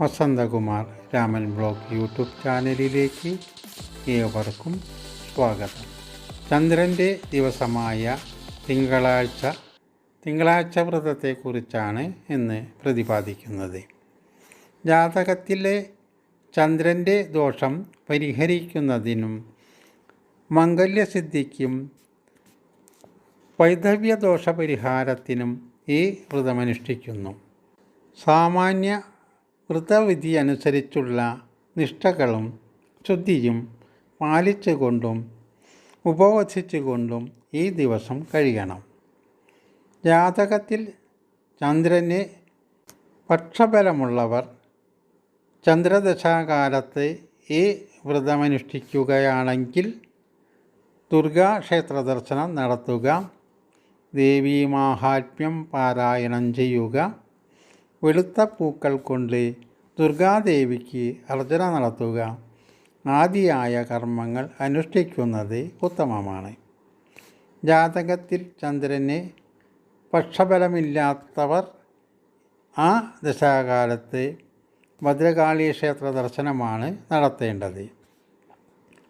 Vasanthakumar Raman blog YouTube ചാനലിലേക്ക് ഏവർക്കും സ്വാഗതം. ചന്ദ്രന്റെ ദിവസമായ തിങ്കളാഴ്ച തിങ്കളാഴ്ച വ്രതത്തെക്കുറിച്ചാണ് ഇന്ന് പ്രതിപാദിക്കുന്നത്. ജാതകത്തിലെ ചന്ദ്രന്റെ ദോഷം പരിഹരിക്കുന്നതിനും മംഗല്യസിദ്ധിക്കും വൈധവ്യദോഷ പരിഹാരത്തിനും ഈ വ്രതമനുഷ്ഠിക്കുന്നു. സാമാന്യ വ്രതവിധി അനുസരിച്ചുള്ള നിഷ്ഠകളും ശുദ്ധിയും പാലിച്ചുകൊണ്ടും ഉപവസിച്ചുകൊണ്ടും ഈ ദിവസം കഴിയണം. ജാതകത്തിൽ ചന്ദ്രന് പക്ഷബലമുള്ളവർ ചന്ദ്രദശാകാലത്ത് ഈ വ്രതമനുഷ്ഠിക്കുകയാണെങ്കിൽ ദുർഗാക്ഷേത്ര ദർശനം നടത്തുക ദേവീ മാഹാത്മ്യം പാരായണം ചെയ്യുക വെളുത്ത പൂക്കൾ കൊണ്ട് ദുർഗാദേവിക്ക് അർച്ചന നടത്തുക. ആദിയായ കർമ്മങ്ങൾ അനുഷ്ഠിക്കുന്നത് ഉത്തമമാണ്. ജാതകത്തിൽ ചന്ദ്രന് പക്ഷബലമില്ലാത്തവർ ആ ദശാകാലത്ത് ഭദ്രകാളി ക്ഷേത്ര ദർശനമാണ് നടത്തേണ്ടത്.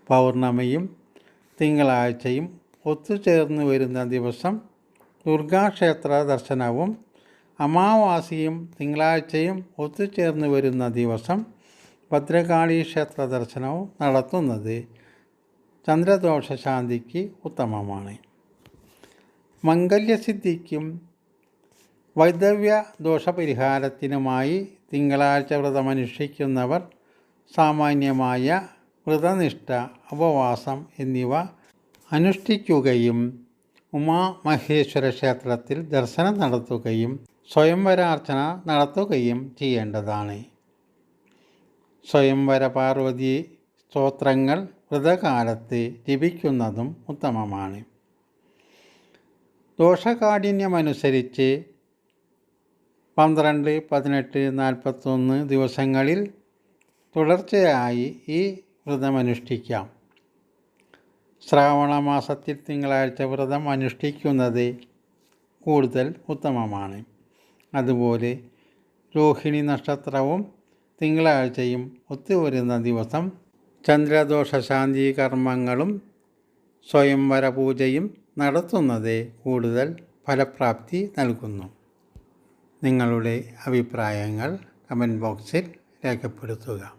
പൗർണമിയും തിങ്കളാഴ്ചയും ഒത്തുചേർന്ന് വരുന്ന ദിവസം ദുർഗാക്ഷേത്ര ദർശനവും അമാവാസിയും തിങ്കളാഴ്ചയും ഒത്തുചേർന്ന് വരുന്ന ദിവസം ഭദ്രകാളി ക്ഷേത്ര ദർശനവും നടത്തുന്നത് ചന്ദ്രദോഷശാന്തിക്ക് ഉത്തമമാണ്. മംഗല്യസിദ്ധിക്കും വൈദവ്യ ദോഷപരിഹാരത്തിനുമായി തിങ്കളാഴ്ച വ്രതമനുഷ്ഠിക്കുന്നവർ സാമാന്യമായ വ്രതനിഷ്ഠ ഉപവാസം എന്നിവ അനുഷ്ഠിക്കുകയും ഉമാമഹേശ്വര ക്ഷേത്രത്തിൽ ദർശനം നടത്തുകയും സ്വയംവരാർച്ചന നടത്തുകയും ചെയ്യേണ്ടതാണ്. സ്വയംവര പാർവതി സ്തോത്രങ്ങൾ വ്രതകാലത്ത് ജപിക്കുന്നതും ഉത്തമമാണ്. ദോഷകാഠിന്യമനുസരിച്ച് പന്ത്രണ്ട് പതിനെട്ട് നാൽപ്പത്തൊന്ന് ദിവസങ്ങളിൽ തുടർച്ചയായി ഈ വ്രതമനുഷ്ഠിക്കാം ശ്രാവണ മാസത്തിൽ തിങ്കളാഴ്ച വ്രതം അനുഷ്ഠിക്കുന്നത് കൂടുതൽ ഉത്തമമാണ്. അതുപോലെ രോഹിണി നക്ഷത്രവും തിങ്കളാഴ്ചയും ഒത്തുവരുന്ന ദിവസം ചന്ദ്രദോഷ ശാന്തി കർമ്മങ്ങളും സ്വയംവര പൂജയും നടത്തുന്നത് കൂടുതൽ ഫലപ്രാപ്തി നൽകുന്നു. നിങ്ങളുടെ അഭിപ്രായങ്ങൾ കമന്റ് ബോക്സിൽ രേഖപ്പെടുത്തുക.